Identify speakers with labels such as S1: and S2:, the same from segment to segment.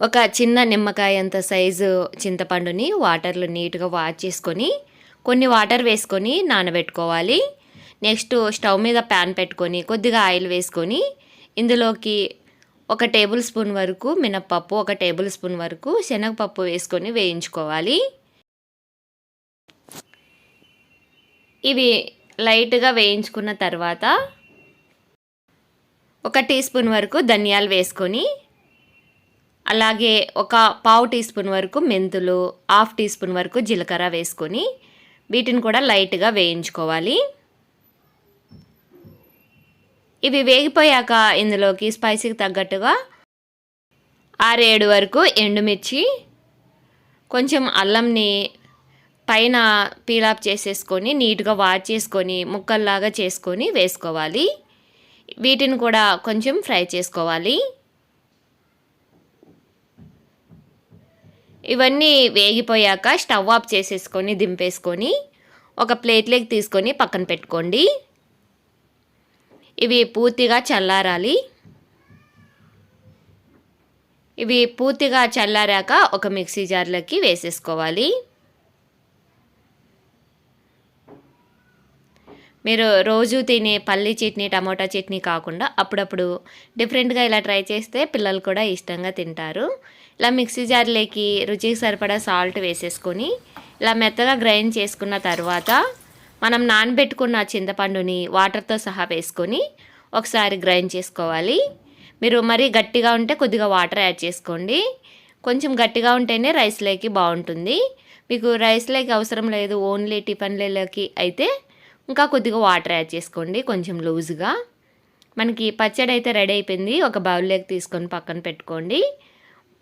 S1: ఒక చిన్న నిమ్మకాయ అంత సైజు చింతపండుని వాటర్లో నీట్గా వాష్ చేసుకొని కొన్ని వాటర్ వేసుకొని నానబెట్టుకోవాలి. నెక్స్ట్ స్టవ్ మీద ప్యాన్ పెట్టుకొని కొద్దిగా ఆయిల్ వేసుకొని ఇందులోకి ఒక టేబుల్ స్పూన్ వరకు మినప్పప్పు ఒక టేబుల్ స్పూన్ వరకు శనగపప్పు వేసుకొని వేయించుకోవాలి. ఇవి లైట్గా వేయించుకున్న తర్వాత ఒక టీ స్పూన్ వరకు ధనియాలు వేసుకొని అలాగే ఒక పావు టీ స్పూన్ వరకు మెంతులు హాఫ్ టీ స్పూన్ వరకు జీలకర్ర వేసుకొని వీటిని కూడా లైట్గా వేయించుకోవాలి. ఇవి వేగిపోయాక ఇందులోకి స్పైసీకి తగ్గట్టుగా ఆరేడు వరకు ఎండుమిర్చి కొంచెం అల్లంని పైన పీలాప్ చేసేసుకొని నీట్గా వాష్ చేసుకొని ముక్కల్లాగా చేసుకొని వేసుకోవాలి. వీటిని కూడా కొంచెం ఫ్రై చేసుకోవాలి. ఇవన్నీ వేగిపోయాక స్టవ్ ఆఫ్ చేసేసుకొని దింపేసుకొని ఒక ప్లేట్లోకి తీసుకొని పక్కన పెట్టుకోండి. ఇవి పూర్తిగా చల్లారాలి. ఇవి పూర్తిగా చల్లారాక ఒక మిక్సీ జార్లోకి వేసేసుకోవాలి. మీరు రోజు తినే పల్లి చట్నీ టమోటా చట్నీ కాకుండా అప్పుడప్పుడు డిఫరెంట్గా ఇలా ట్రై చేస్తే పిల్లలు కూడా ఇష్టంగా తింటారు. ఇలా మిక్సీ జార్లోకి రుచికి సరిపడా సాల్ట్ వేసేసుకొని ఇలా మెత్తగా గ్రైండ్ చేసుకున్న తర్వాత మనం నానబెట్టుకున్న చింతపండుని వాటర్తో సహా వేసుకొని ఒకసారి గ్రైండ్ చేసుకోవాలి. మీరు మరీ గట్టిగా ఉంటే కొద్దిగా వాటర్ యాడ్ చేసుకోండి. కొంచెం గట్టిగా ఉంటేనే రైస్లోకి బాగుంటుంది. మీకు రైస్లోకి అవసరం లేదు ఓన్లీ టిఫిన్లలోకి అయితే ఇంకా కొద్దిగా వాటర్ యాడ్ చేసుకోండి కొంచెం లూజ్గా. మనకి పచ్చడి అయితే రెడీ అయిపోయింది. ఒక బౌల్లోకి తీసుకొని పక్కన పెట్టుకోండి.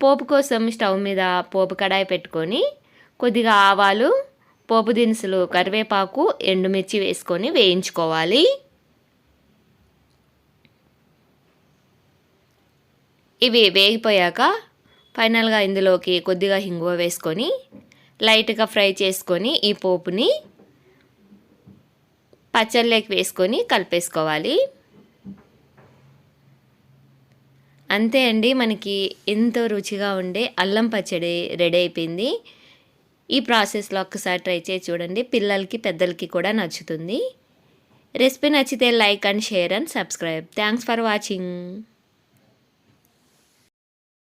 S1: పోపు కోసం స్టవ్ మీద పోపు కడాయి పెట్టుకొని కొద్దిగా ఆవాలు పోపు దినుసులు కరివేపాకు ఎండుమిర్చి వేసుకొని వేయించుకోవాలి. ఇవి వేగిపోయాక ఫైనల్గా ఇందులోకి కొద్దిగా హింగువ వేసుకొని లైట్గా ఫ్రై చేసుకొని ఈ పోపుని పచ్చళ్ళకి వేసుకొని కలిపేసుకోవాలి. అంతే అండి మనకి ఎంతో రుచిగా ఉండే అల్లం పచ్చడి రెడీ అయిపోయింది. ఈ ప్రాసెస్లో ఒక్కసారి ట్రై చేసి చూడండి పిల్లలకి పెద్దలకి కూడా నచ్చుతుంది. రెసిపీ నచ్చితే like and share and subscribe. Thanks for watching.